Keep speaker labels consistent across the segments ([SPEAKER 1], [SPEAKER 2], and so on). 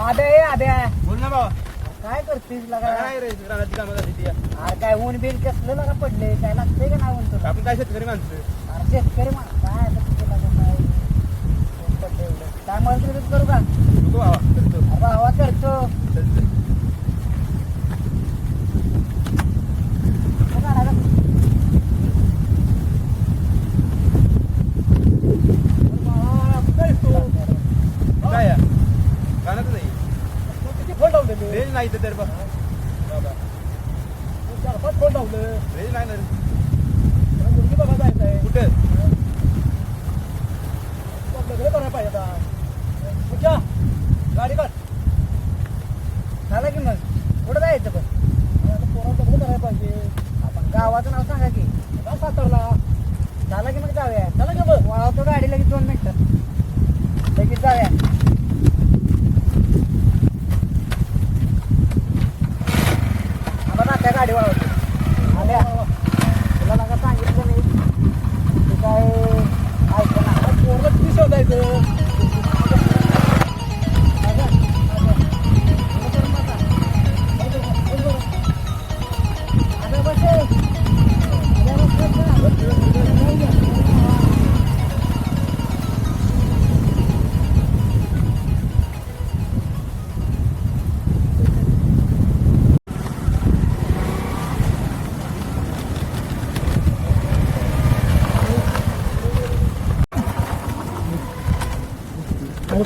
[SPEAKER 1] आद्या ये आद्या
[SPEAKER 2] बोल ना बाबा
[SPEAKER 1] काय करतेस लगा
[SPEAKER 2] काय रे? रानाची कामं झाली ती.
[SPEAKER 1] अरे काय ऊन बिन कसलं लगा पडले काय लागतंय का नाही ऊन तुला?
[SPEAKER 2] आपण काय शेतकरी माणसं
[SPEAKER 1] अरे शेतकरी मा काय आता तुझं लगा काय ऊन पडलंय एवढं. काय म्हणत करू का?
[SPEAKER 2] नको बाबा करतो.
[SPEAKER 1] अरे भावा करतो.
[SPEAKER 2] चल, चल.
[SPEAKER 1] हो का ना गं? अरे भावा, कुठं आहेस तू?
[SPEAKER 2] काय आहे? कानात नाही
[SPEAKER 1] तू किती फोन लावलेले?
[SPEAKER 2] रेंज नाही तर बघ बाबा
[SPEAKER 1] तू चार पाच फोन लावले
[SPEAKER 2] रेंज नाही ना रे.
[SPEAKER 1] मला मुलगी बघा जायचं आहे
[SPEAKER 2] कुठं
[SPEAKER 1] लग्न करायला पाहिजे आता पूजा गाडी काढ झालं की मग कुठं जायचं पण आता पोराचं लग्न करायला पाहिजे आपण गावाचं नाव सांगा की का सातारला झालं की मग जाऊया झालं की मग वळवतो गाडी लगेच दोन मिनटं. लगेच जाऊया.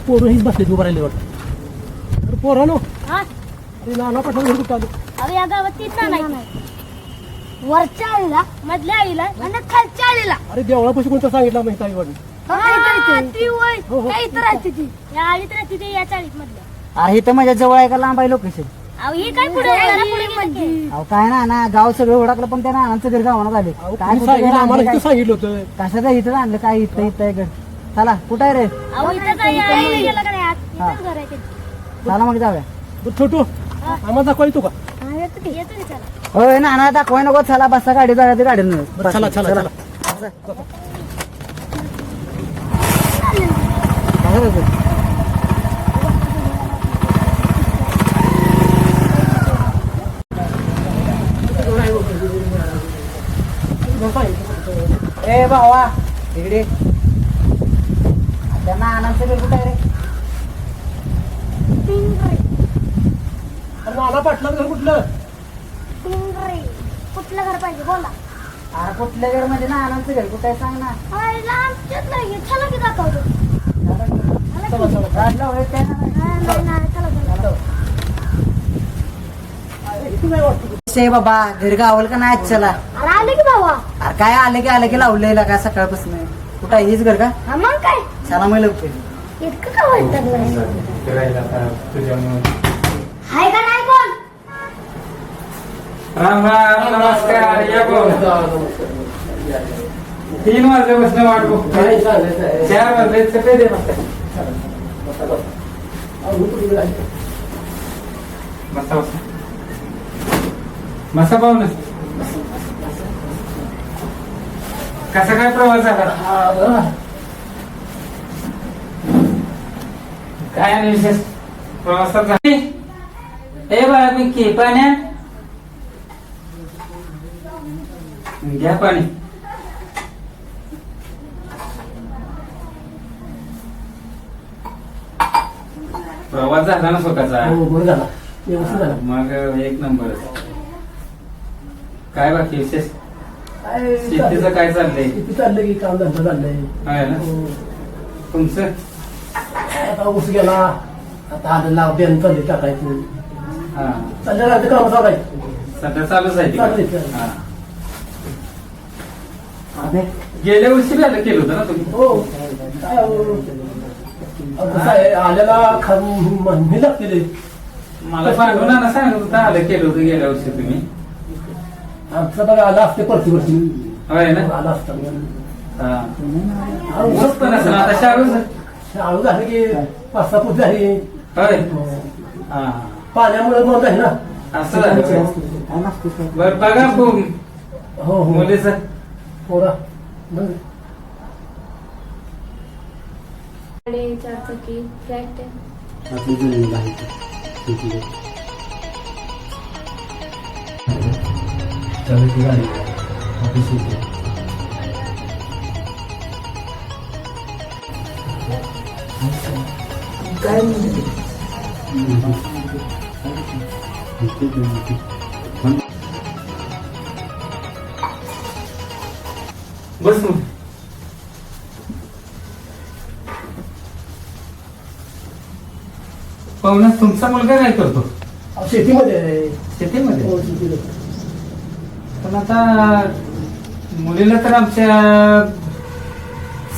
[SPEAKER 3] पोरं हीच बसले उभं राहिले वाटतं अरे नो
[SPEAKER 4] हा?
[SPEAKER 3] नाना पाठवून घरी कुठं आलो?
[SPEAKER 4] अरे या गावात नाना आहेत. वरच्या आळीला मधल्या आळीला आणि खालच्या आळीला.
[SPEAKER 3] अरे देवळापाशी कोणतं सांगितलं माहिती वाटली
[SPEAKER 4] हा, ती वय.
[SPEAKER 3] हो, हो.
[SPEAKER 4] त्या इथं राहते ती. या आळीत राहते ती या चाळीत मधल्या.
[SPEAKER 1] अरे इथं माझ्या जवळ आहे का? लांब आहे लोकेशन
[SPEAKER 4] अहो ही काय पुढे जरा पुढे गेली की.
[SPEAKER 1] अहो काय ना ना गाव सगळं ओळखलं पण त्या नानांचं घर गावानं झाले.
[SPEAKER 3] अहो,
[SPEAKER 1] काय
[SPEAKER 3] तुम्ही
[SPEAKER 1] कुठं
[SPEAKER 3] सांगितलं आम्हाला इथं? सांगितलं होतं.
[SPEAKER 1] कशाचं इथं आणलं? काय इथं इथं आहे घर? चला कुठं आहे रे. चला मग जाऊया.
[SPEAKER 3] छोटू आम्हाला दाखवा येतो का.
[SPEAKER 4] हा,
[SPEAKER 1] होय नाना दाखवाय नको. चला बसा गाडी जाऊया ते
[SPEAKER 3] चला चला चला.
[SPEAKER 1] करायचं? ए भावा इकडे. त्या नानांचं घर कुठं आहे रे
[SPEAKER 4] पिंगळे
[SPEAKER 3] अरे नाना पाटलं घर कुठलं?
[SPEAKER 4] घर पाहिजे? बोला.
[SPEAKER 1] अरे कुठलं घर म्हणजे नानांचं घर? कुठं आहे सांग ना.
[SPEAKER 4] अरे आमच्यात नाही चला की दाखवतो.
[SPEAKER 3] चला चला
[SPEAKER 1] राजला होय काय ना
[SPEAKER 4] नाही, नाही, चला चला.
[SPEAKER 3] इथं नाही वाटतं
[SPEAKER 1] शे बाबा घरी गावल का नाही? चला.
[SPEAKER 4] अरे आले की भावा
[SPEAKER 1] अरे काय आले की आले की लावलेलं का सकाळपासून. कुठं आहे? हीच घर का?
[SPEAKER 4] हा मग?
[SPEAKER 1] मग लवकर.
[SPEAKER 4] इतकं का वाटतं हाय का नाही कोण?
[SPEAKER 5] राम राम नमस्कार या. तीन वाजल्यापासून वाट बघतोय. चार वाजले सगळे दे बसा बसा. बसा पाहून कसा काय प्रवास झाला? काय आणि विशेष. प्रवासात झाली ए बाळा पिंकी पाण्या घ्या पाणी. प्रवास झाला ना स्वतःचा?
[SPEAKER 3] हो बरं झाला. व्यवस्थित झाला.
[SPEAKER 5] मग एक नंबरच काय बाकी विशेष? शेतीचं काय चाललंय?
[SPEAKER 3] किती चाललंय की काम धंदा चाललंय.
[SPEAKER 5] आहे ना?
[SPEAKER 3] हो.
[SPEAKER 5] तुमचं?
[SPEAKER 3] आता ऊस गेला आता आलं लाव बेन चालले टाकायचं
[SPEAKER 5] हा
[SPEAKER 3] चाललं राहते काम चालायचं
[SPEAKER 5] सध्या चालूच आहे
[SPEAKER 3] चाललंय,
[SPEAKER 5] तिकडे.
[SPEAKER 3] चाललंय.
[SPEAKER 5] हा.
[SPEAKER 1] अबे,
[SPEAKER 5] गेल्या वर्षी बी आलं केलं होतं ना तुम्ही
[SPEAKER 3] हो काय हो. आता कसं आहे, आल्याला खा महिने लागतील
[SPEAKER 5] मला पांडुनाना सांगत होतं आलं केलं होतं गेल्या वर्षी तुम्ही
[SPEAKER 3] आमचं बघा आला असते परती वर्षी
[SPEAKER 5] होय ना
[SPEAKER 3] आला असता
[SPEAKER 5] हा. मस्त नसेल आता शाळूच
[SPEAKER 3] आळू झाले की पाच सहा फूट झाली
[SPEAKER 5] होय. हा.
[SPEAKER 3] पाण्यामुळे नोंद आहे ना?
[SPEAKER 5] असं झालं. बरं बघा पो-
[SPEAKER 3] हो. हो
[SPEAKER 5] मुलीचं.
[SPEAKER 3] पोरा. बरं.
[SPEAKER 4] गाडी चारचाकी
[SPEAKER 3] जमीन आहे ती गाडी? आपली
[SPEAKER 1] काय
[SPEAKER 5] बस मग पाहुणा तुमचा मुलगा काय करतो
[SPEAKER 3] अहो, शेतीमध्ये आहे.
[SPEAKER 5] शेतीमध्ये
[SPEAKER 3] हो, शेतीमध्ये.
[SPEAKER 5] पण आता मुलीला तर आमच्या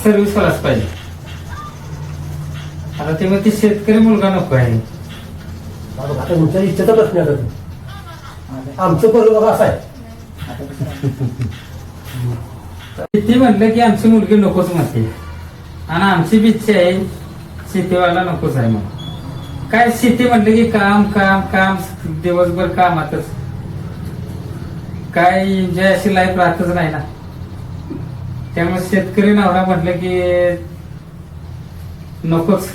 [SPEAKER 5] सर्व्हिसवालाच पाहिजे आता ते मग ते शेतकरी मुलगा नको आहे.
[SPEAKER 3] आता तुमच्या इच्छेचा प्रश्न आहे आता तो. आमचं बरोबर बघा असं आहे.
[SPEAKER 5] शेती म्हटलं की आमची मुलगी नकोच म्हणते. आणि आमची बी इच्छा आहे शेतीवाला नकोच आहे मग काय शेती म्हटलं की काम काम काम दिवसभर कामातच. काय एन्जॉय अशी लाईफ राहतच नाही ना. त्यामुळे शेतकरी नवरा म्हटलं की नकोच.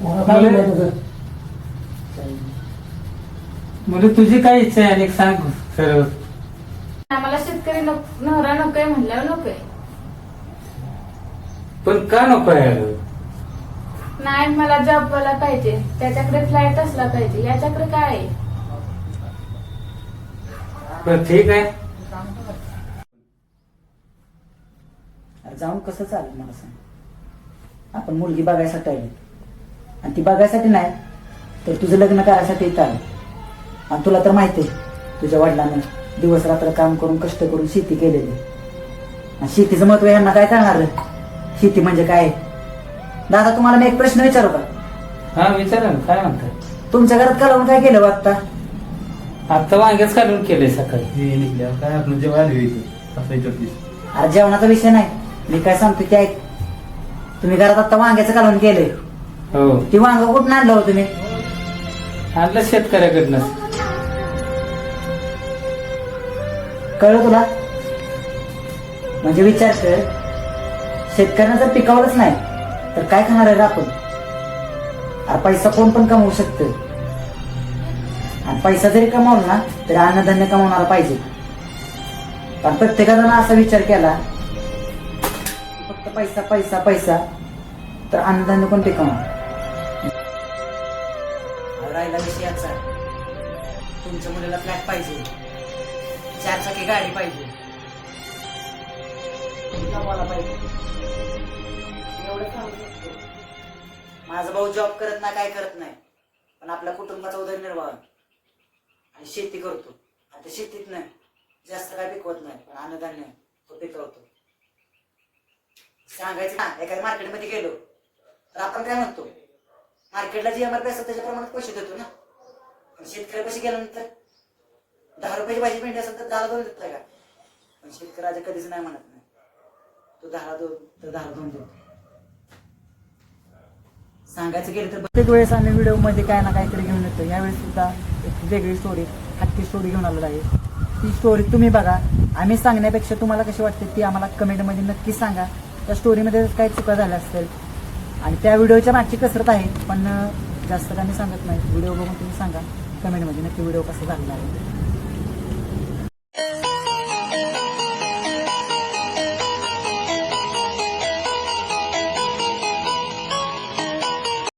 [SPEAKER 3] मला तुझं?
[SPEAKER 5] म्हणजे तुझी काय इच्छा आहे आणि सांग सर्व
[SPEAKER 6] आम्हाला शेतकरी नको- नवरा नकोय म्हणल्यावर नकोय.
[SPEAKER 5] पण का नको आहे अगं?
[SPEAKER 6] नाही मला जॉब वाला पाहिजे. त्याच्याकडे फ्लॅट असला पाहिजे. याच्याकडे काय? आहे
[SPEAKER 5] पण ठीक आहे.
[SPEAKER 1] जाऊन कसं चालेल मला सांग. आपण मुलगी बघायसाठी आली. आणि ती बघायसाठी नाही तर तुझं लग्न करायसाठी इथं आलं. आणि तुला तर माहिती आहे तुझ्या वडिलांनी दिवस रात्र काम करून कष्ट करून शेती केलेली. आणि शेतीचं महत्त्व यांना काय कळणार शेती म्हणजे काय? आहे? दादा तुम्हाला मी एक प्रश्न विचारू का?
[SPEAKER 5] हा विचारा ना काय म्हणताय?
[SPEAKER 1] तुमच्या घरात कालवून काय केलं बा आता
[SPEAKER 5] आता वांग्याच काढून केलंय सकाळी.
[SPEAKER 2] हे काय आपण जेव्हा आलो असं
[SPEAKER 1] अरे जेवणाचा विषय नाही. मी काय सांगतो ते ऐक. तुम्ही घरात आता वांग्याचं कालवून केलंय.
[SPEAKER 5] हो.
[SPEAKER 1] ती वांग कुठून आणलं हो तुम्ही?
[SPEAKER 5] आणलं शेतकऱ्याकडनं.
[SPEAKER 1] कळलं तुला? म्हणजे विचार कर शेतकऱ्यांना जर पिकवलंच नाही तर काय खाणार आहे रे आपण? अरे पैसा कोण पण कमवू शकतं. आणि पैसा जरी कमावला ना तरी अन्नधान्य कमावणारा पाहिजे. पण प्रत्येकानं असा विचार केला फक्त पैसा पैसा पैसा तर अन्नधान्य कोण पिकवणार? राहिला तुमच्या मुलीला फ्लॅट पाहिजे. चार चाकी गाडी पाहिजे. मला पाहिजे. एवढं सांगू शकतो. माझा भाऊ जॉब करत नाही काय करत नाही. पण आपल्या कुटुंबाचा उदरनिर्वाह. आणि शेती करतो. आता शेतीत नाही. जास्त काय पिकवत नाही पण अन्नधान्य तो पिकवतो. सांगायचं ना एखाद्या मार्केटमध्ये गेलो तर आपण काय म्हणतो? मार्केटला जी आम्हाला असतात त्याच्या प्रमाणात पैसे देतो ना. शेतकऱ्यापाशी गेल्यानंतर? दहा रुपयाची भाजी भेंडी असेल तर दहा दोन देत का? पण शेतकऱ्याच्या कधीच नाही म्हणत नाही. तो दहा दोन तर दहा दोन देतो सांगायचं गेलं तर प्रत्येक वेळेस आम्ही व्हिडिओमध्ये काय ना काहीतरी घेऊन येतो. यावेळेस सुद्धा एक वेगळी स्टोरी हत्ती स्टोरी घेऊन आलेलो आहे. ती स्टोरी तुम्ही बघा. आम्ही सांगण्यापेक्षा तुम्हाला कशी वाटते ती आम्हाला कमेंटमध्ये नक्की सांगा. त्या स्टोरीमध्ये काही चुका झाल्या असतील. आणि त्या व्हिडिओच्या मागची कसरत आहे पण जास्त काही सांगत नाही. व्हिडिओ बघून तुम्ही सांगा. カメラマンじゃなくて、ウィルオカスバーになる。